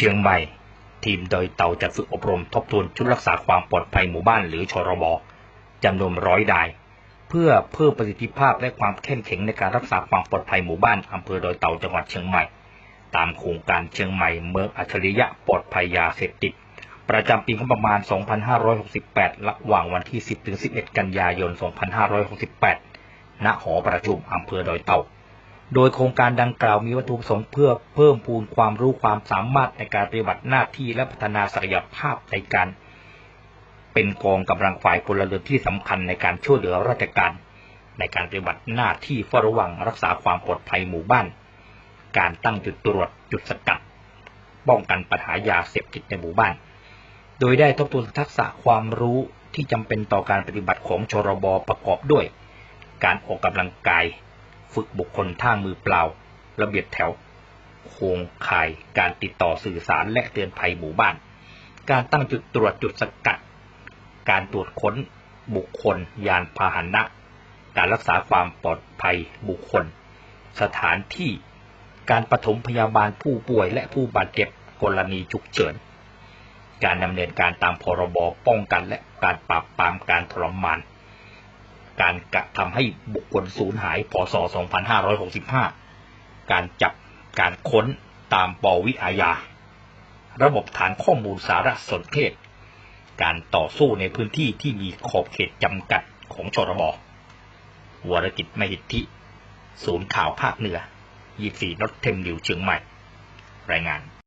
เชียงใหม่ ทีมโดยเต่าจัดฝึกอบรมทบทวนชุดรักษาความปลอดภัยหมู่บ้านหรือชรบจำนวนร้อยนาย เพื่อเพิ่มประสิทธิภาพและความเข้มแข็งในการรักษาความปลอดภัยหมู่บ้านอำเภอดอยเต่าจังหวัดเชียงใหม่ ตามโครงการเชียงใหม่เมืองอัจฉริยะปลอดภัยยาเสพติดประจำปีงบประมาณ 2568 ระหว่างวันที่ 10-11 กันยายน 2568 ณ หอประชุมอำเภอดอยเต่า โดยโครงการดังกล่าวมีวัตถุประสงค์เพื่อเพิ่มพูนความรู้ความสามารถในการปฏิบัติหน้าที่และพัฒนาศักยภาพในการ เป็นกองกำลังฝ่ายพลเรือนที่สำคัญในการช่วยเหลือราชการ ในการปฏิบัติหน้าที่เฝ้าระวังรักษาความปลอดภัยหมู่บ้าน การตั้งจุดตรวจจุดสกัดป้องกันปัญหายาเสพติดในหมู่บ้าน โดยได้ทบทวนทักษะความรู้ที่จำเป็นต่อการปฏิบัติของชรบประกอบด้วย การออกกำลังกาย ฝึกบุคคลท่ามือเปล่า ระเบียบแถว โครงข่ายการติดต่อสื่อสารและเตือนภัยหมู่บ้าน การตั้งจุดตรวจจุดสกัด การตรวจค้นบุคคล ยานพาหนะ การรักษาความปลอดภัยบุคคล สถานที่ การปฐมพยาบาลผู้ป่วยและผู้บาดเจ็บกรณีฉุกเฉิน การดำเนินการตามพรบป้องกันและการปราบปรามการทรมาน การกระทำให้บุคคลสูญหาย พศ 2565 การจับการค้นตามปวิอาญา ระบบฐานข้อมูลสารสนเทศ การต่อสู้ในพื้นที่ที่มีขอบเขตจำกัดของชรบวรกิจมหิทธิ ศูนย์ข่าวภาคเหนือ 24นอตเทมนิวเชียงใหม่ รายงาน